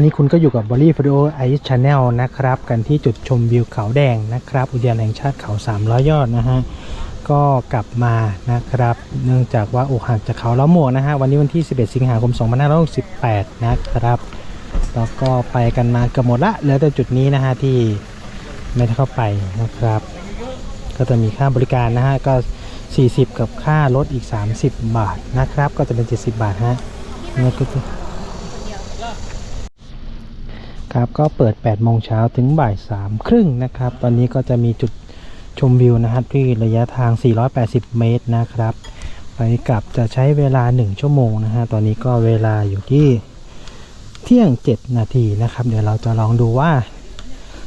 ครับตอนนี้คุณก็อยู่กับบอลลี่ฟ i โอไอซ์ชาแนลนะครับ กันที่จุดชมวิวเขาแดงนะครับ อุทยานแห่งชาติเขา 300 ยอดนะฮะ ก็กลับมานะครับ เนื่องจากว่าอกหักจากเขาล้าหมวกนะฮะ วันนี้วันที่ 11 สิงหาคม 2568 นะครับ แล้วก็ไปกันมาเกือบหมดละเหลือแต่จุดนี้นะฮะที่ไม่ได้เข้าไปนะครับ ก็จะมีค่าบริการนะฮะ ก็ 40 กับค่ารถอีก 30 บาทนะครับ ก็จะเป็น 70 บาทฮะนี่ก็ ครับก็เปิด 8 โมงเช้าถึงบ่าย3ครึ่งนะครับ ตอนนี้ก็จะมีจุดชมวิวนะครับที่ระยะทาง 480 เมตรนะครับ ไปกลับจะใช้เวลา 1 ชั่วโมงนะฮะ ตอนนี้ก็เวลาอยู่ที่เที่ยง 7 นาทีนะครับ เดี๋ยวเราจะลองดูว่า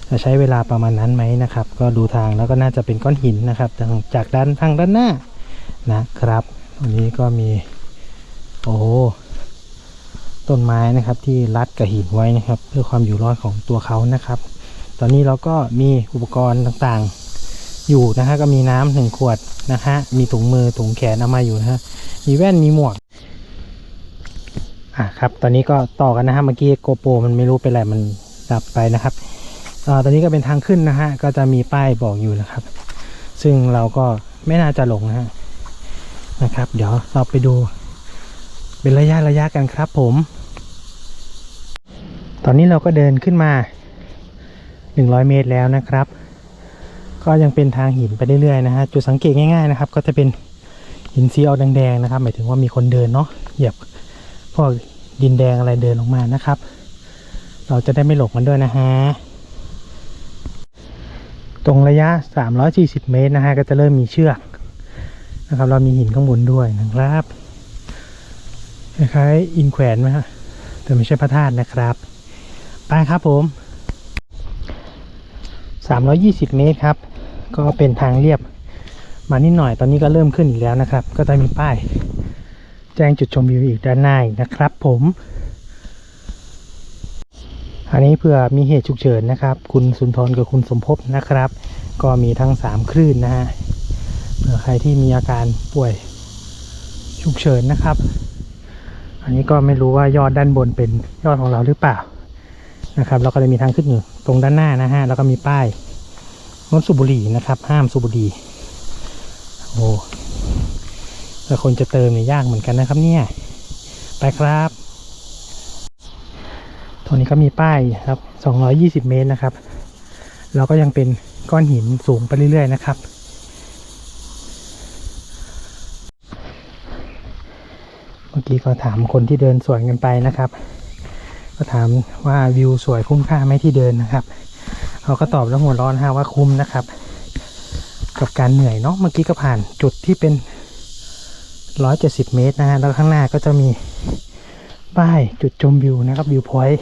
จะใช้เวลาประมาณนั้นไหมนะครับ ก็ดูทางแล้วก็น่าจะเป็นก้อนหินนะครับทางจากด้านทางด้านหน้านะครับ ตรงนี้ก็มี โอ้ ต้นไม้นะครับที่รัดกับหินไว้นะครับ เพื่อความอยู่รอดของตัวเขานะครับ ตอนนี้เราก็มีอุปกรณ์ต่างๆ อยู่นะฮะก็มีน้ำหนึ่งขวดนะฮะมีถุงมือถุงแขนเอามาอยู่นะฮะมีแว่นมีหมวกอะครับ ตอนนี้ก็ต่อกันนะฮะเมื่อกี้โกโปรมันไม่รู้เป็นไรมันดับไปนะครับอ่าตอนนี้ก็เป็นทางขึ้นนะฮะก็จะมีป้ายบอกอยู่นะครับ ซึ่งเราก็ไม่น่าจะหลงนะฮะนะครับ เดี๋ยวเราไปดู เป็นระยะระยะกันครับผม ตอนนี้เราก็เดินขึ้นมา 100 เมตรแล้วนะครับ ก็ยังเป็นทางหินไปเรื่อยๆนะฮะ จุดสังเกตง่ายๆนะครับ ก็จะเป็นหินสีออกแดงๆนะครับ หมายถึงว่ามีคนเดินเนาะ เหยียบพวกดินแดงอะไรเดินลงมานะครับ เราจะได้ไม่หลงมันด้วยนะฮะ ตรงระยะ 340 เมตรนะฮะ ก็จะเริ่มมีเชือกนะครับ เรามีหินข้างบนด้วยนะครับ คล้ายๆอินแขวนไหมฮะแต่ไม่ใช่พระธาตุนะครับไปครับผม 320 เมตรครับ ก็เป็นทางเรียบมานิดหน่อยตอนนี้ก็เริ่มขึ้นอีกแล้วนะครับ ก็จะมีป้าย แจ้งจุดชมวิวอีกด้านหน้าอีกนะครับ ผม อันนี้เพื่อมีเหตุฉุกเฉินนะครับ คุณสุนทรกับคุณสมภพนะครับ ก็มีทั้ง 3 คลื่นนะฮะเผื่อใครที่มีอาการป่วยฉุกเฉินนะครับ อันนี้ก็ไม่รู้ว่ายอดด้านบนเป็นยอดของเราหรือเปล่านะครับ เราก็จะมีทางขึ้นอยู่ตรงด้านหน้านะฮะแล้วก็มีป้ายงดสูบบุหรี่นะครับ ห้ามสูบบุหรี่โอ้แต่คนจะเติมเนี่ยยากเหมือนกันนะครับเนี่ย ไปครับ ตรงนี้ก็มีป้ายครับ 220 เมตรนะครับ เราก็ยังเป็นก้อนหินสูงไปเรื่อยๆนะครับ เมื่อ ก็ถามคนที่เดินสวนกันไปนะครับ ก็ถามว่าวิวสวยคุ้มค่าไหมที่เดินนะครับเขาก็ตอบแล้วหัวร้อนฮะว่าคุ้มนะครับ กับการเหนื่อยเนาะเมื่อกี้ก็ผ่านจุดที่เป็น170เมตรนะฮะแล้วข้างหน้าก็จะมีป้ายจุดชมวิวนะครับวิวพอยต์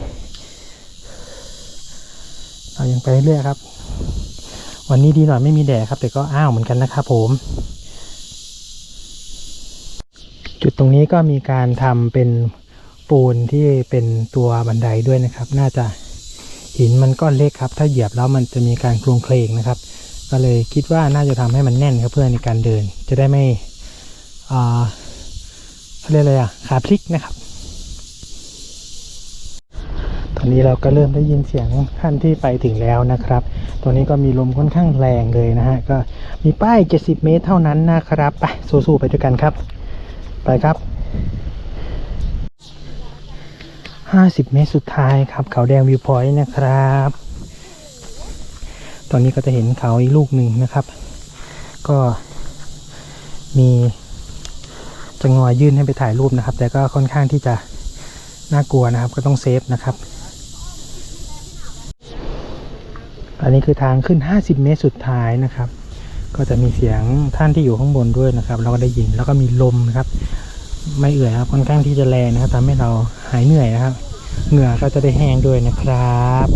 เรายังไปเรื่อยครับ วันนี้ดีหน่อยไม่มีแดดครับ แต่ก็อ้าวเหมือนกันนะครับผม จุดตรงนี้ก็มีการทำเป็นปูนที่เป็นตัวบันไดด้วยนะครับ น่าจะหินมันก้อนเล็กครับ ถ้าเหยียบแล้วมันจะมีการโครงเคลงนะครับ ก็เลยคิดว่าน่าจะทำให้มันแน่นครับเพื่อในการเดิน จะได้ไม่เขาเรียกอะไรอะขาพลิกนะครับ ตอนนี้เราก็เริ่มได้ยินเสียงท่านที่ไปถึงแล้วนะครับ ตอนนี้ก็มีลมค่อนข้างแรงเลยนะฮะ ก็มีป้าย 70 เมตรเท่านั้นนะครับ ไปสู้ๆไปด้วยกันครับ ไปครับ 50 เมตรสุดท้ายครับ เขาแดงวิวพอยต์นะครับ ตอนนี้ก็จะเห็นเขาอีกลูกหนึ่งนะครับ ก็มีจะงอยยื่นให้ไปถ่ายรูปนะครับ แต่ก็ค่อนข้างที่จะน่ากลัวนะครับ ก็ต้องเซฟนะครับ อันนี้คือทางขึ้น 50 เมตรสุดท้ายนะครับ ก็จะมีเสียงท่านที่อยู่ข้างบนด้วยนะครับ เราก็ได้ยินแล้วก็มีลมนะครับ ไม่เอื่อยครับค่อนข้างที่จะแรงนะครับทำให้เราหายเหนื่อยนะครับ เหงื่อก็จะได้แห้งด้วยนะครับ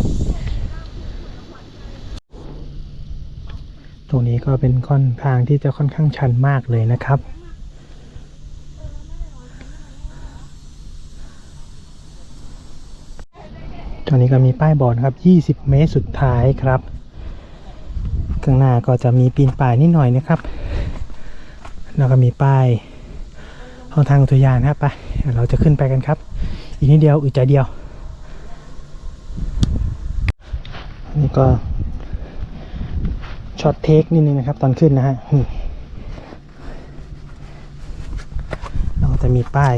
ตรงนี้ก็เป็นค่อนทางที่จะค่อนข้างชันมากเลยนะครับตอนนี้ก็มีป้ายบอกนะครับ 20 เมตรสุดท้ายครับ ข้างหน้าก็จะมีปีนป่ายนิดหน่อยนะครับ แล้วก็มีป้ายของทางอุทยานครับไปเราจะขึ้นไปกันครับ อีกนิดเดียวอึดใจเดียวนี่ก็ช็อตเทคนิดนึงนะครับ ตอนขึ้นนะฮะเราจะมีป้าย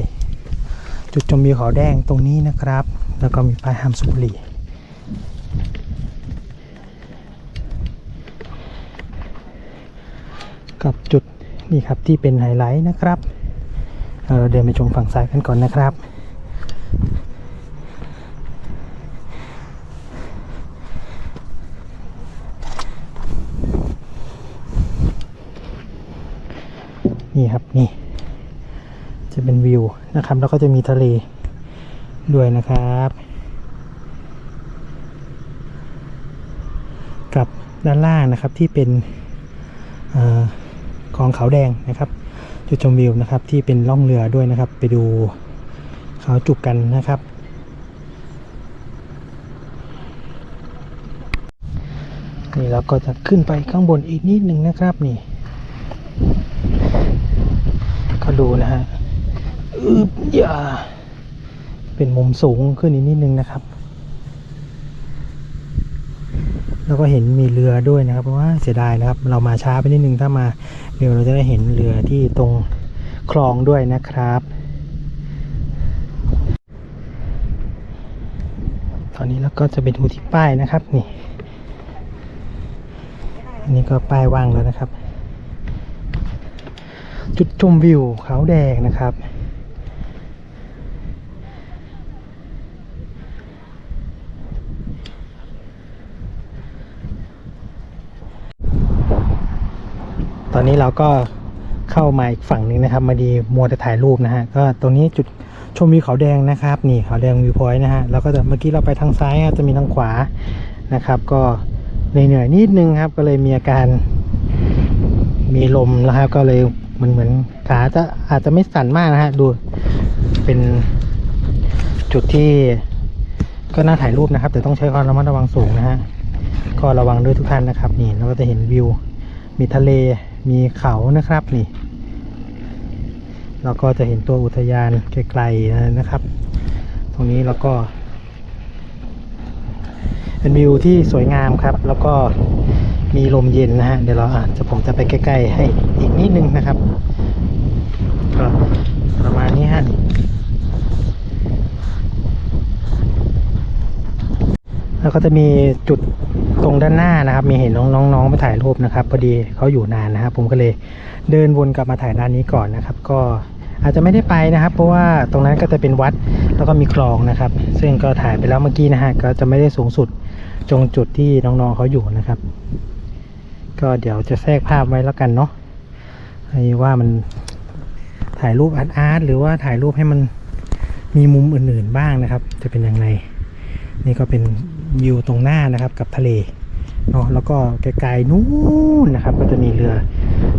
จุดชมวิวเขาแดงตรงนี้นะครับ แล้วก็มีป้ายห้ามสูบบุหรี่ กับจุดนี่ครับที่เป็นไฮไลท์นะครับเราเดินไปชมฝั่งซ้ายกันก่อนนะครับ นี่ครับนี่ จะเป็นวิวนะครับ แล้วก็จะมีทะเลด้วยนะครับ กับด้านล่างนะครับที่เป็นอ่า ของเขาแดงนะครับ จุดชมวิวนะครับที่เป็นล่องเรือด้วยนะครับ ไปดูเขาจุกกันนะครับ นี่เราก็จะขึ้นไปข้างบนอีกนิดหนึ่งนะครับนี่ก็ดูนะฮะอึบอย่าเป็นมุมสูงขึ้นอีกนิดนึงนะครับ แล้วก็เห็นมีเรือด้วยนะครับ เพราะว่าเสียดายนะครับ เรามาช้าไปนิดนึงถ้ามาเร็วเราจะได้เห็นเรือที่ตรงคลองด้วยนะครับ ตอนนี้เราก็จะไปดูที่ป้ายนะครับนี่อันนี้ก็ป้ายว่างแล้วนะครับ จุดชมวิวเขาแดงนะครับ อนนี้เราก็เข้ามาอีกฝั่งหนึงนะครับ มาดีมัวแต่ถ่ายรูปนะฮะ ก็ตรงนี้จุดชมวิวเขาแดงนะครับ นี่เขาแดงวิวพอยต์นะฮะ แล้วก็จะเมื่อกี้เราไปทางซ้ายจะมีทางขวานะครับ ก็เหนื่อยๆนิดนึงครับ ก็เลยมีอาการ มีลมนะครับ ก็เลยมันเหมือนขาจะอาจจะไม่สั่นมากนะฮะ ดูเป็นจุดที่ก็น่าถ่ายรูปนะครับ แต่ต้องใช้ความระมัดระวังสูงนะฮะ ก็ระวังด้วยทุกท่านนะครับ นี่เราก็จะเห็นวิว มีทะเล มีเขานะครับนี่ เราก็จะเห็นตัวอุทยานไกลๆนะครับ ตรงนี้แล้วก็เป็นวิวที่สวยงามครับ แล้วก็มีลมเย็นนะฮะเดี๋ยวเราอาจจะผมจะไปใกล้ๆให้อีกนิดนึงนะครับก็ประมาณนี้ฮะแล้วก็จะมีจุด ตรงด้านหน้านะครับ มีเห็นน้องๆ้องๆไปถ่ายรูปนะครับพอดีเขาอยู่นานนะครับ ผมก็เลยเดินวนกลับมาถ่ายด้านนี้ก่อนนะครับ ก็อาจจะไม่ได้ไปนะครับ เพราะว่าตรงนั้นก็จะเป็นวัดแล้วก็มีคลองนะครับ ซึ่งก็ถ่ายไปแล้วเมื่อกี้นะฮะก็จะไม่ได้สูงสุดตรงจุดที่น้องๆเขาอยู่นะครับ ก็เดี๋ยวจะแทรกภาพไว้แล้วกันเนาะให้ว่ามันถ่ายรูปอาร์ตๆหรือว่าถ่ายรูปให้มันมีมุมอื่นๆบ้างนะครับ จะเป็นยังไงนี่ก็เป็น วิวตรงหน้านะครับกับทะเลเนาะแล้วก็ไกลๆนู้นนะครับ ก็จะมีเรือ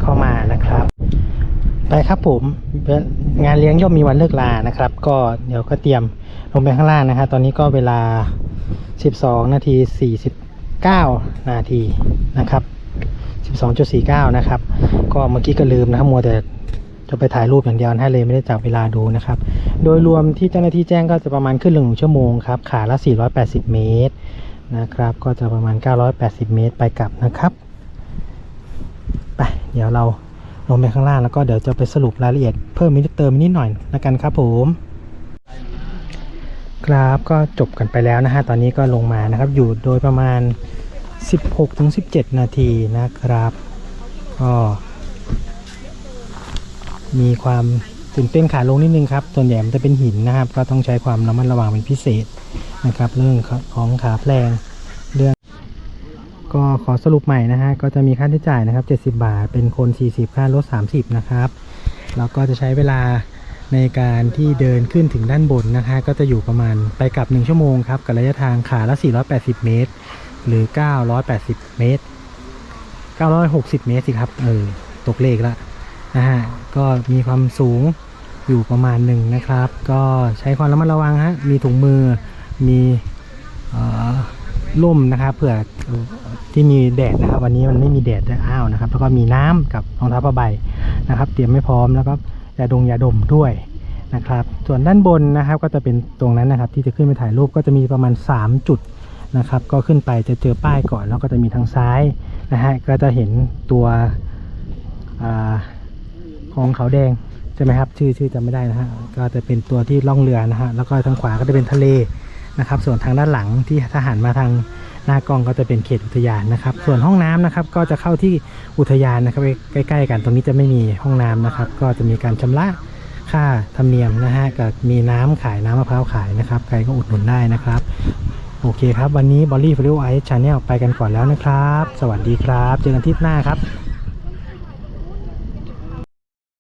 เข้ามานะครับ ไปครับผมงานเลี้ยงย่อมมีวันเลิกลานะครับ ก็เดี๋ยวก็เตรียมลงไปข้างล่างนะครับตอนนี้ก็เวลา 12 นาที 49 นาทีนะครับ 12.49 นะครับ ก็เมื่อกี้ก็ลืมนะครับมัวแต่ จะไปถ่ายรูปอย่างเดียวให้เลยไม่ได้จับเวลาดูนะครับ โดยรวมที่เจ้าหน้าที่แจ้งก็จะประมาณขึ้นหนึ่งชั่วโมงครับ ขาละ 480 เมตรนะครับ ก็จะประมาณ 980 เมตรไปกลับนะครับ ไป เดี๋ยวเราลงไปข้างล่างแล้วก็เดี๋ยวจะไปสรุปรายละเอียดเพิ่มมินิเติมนิดหน่อยนะกันครับผมครับก็จบกันไปแล้วนะฮะตอนนี้ก็ลงมานะครับ อยู่โดยประมาณ 16-17 นาทีนะครับก็ มีความตื่นเต้นขาลงนิดนึงครับส่วนใหญ่มันจะเป็นหินนะครับ ก็ต้องใช้ความระมัดระวังเป็นพิเศษนะครับ เรื่องของขาแพลงเรื่อง ก็ขอสรุปใหม่นะฮะก็จะมีค่าใช้จ่ายนะครับ 70 บาท เป็นคน 40 ค่ารถ 30 นะครับแล้วก็จะใช้เวลาในการที่เดินขึ้นถึงด้านบนนะคะ ก็จะอยู่ประมาณไปกลับ 1 ชั่วโมงครับกับระยะทางขาละ 480 เมตร หรือ 980 เมตร 960 เมตรสิครับเออตกเลขละ นะฮะก็มีความสูงอยู่ประมาณหนึ่งนะครับ ก็ใช้ความระมัดระวังฮะมีถุงมือมีอ่อร่มนะครับเผื่อที่มีแดดนะครับ วันนี้มันไม่มีแดดด้วยอ้าวนะครับ แล้วก็มีน้ำกับรองเท้าผ้าใบนะครับ เตรียมไม่พร้อมแล้วก็ยาดงยาดมด้วยนะครับ ส่วนด้านบนนะครับก็จะเป็นตรงนั้นนะครับ ที่จะขึ้นไปถ่ายรูปก็จะมีประมาณ 3 จุดนะครับ ก็ขึ้นไปจะเจอป้ายก่อนแล้วก็จะมีทางซ้ายนะฮะก็จะเห็นตัวอา ของเขาแดงใช่ไหมครับ ชื่อชื่อจำไม่ได้นะฮะก็จะเป็นตัวที่ล่องเรือนะฮะแล้วก็ทางขวาก็จะเป็นทะเลนะครับ ส่วนทางด้านหลังที่ทหารมาทางหน้ากล้องก็จะเป็นเขตอุทยานนะครับ ส่วนห้องน้ำนะครับก็จะเข้าที่อุทยานนะครับใกล้ ๆ กันตรงนี้จะไม่มีห้องน้ำนะครับ ก็จะมีการชำระค่าธรรมเนียมนะฮะกับมีน้ำขายน้ำมะพร้าวขายนะครับ ใครก็อุดหนุนได้นะครับ โอเคครับ วันนี้บอลลี่ฟิลิโอไอชาแนลไปกันก่อนแล้วนะครับ สวัสดีครับ เจอกันที่หน้าครับ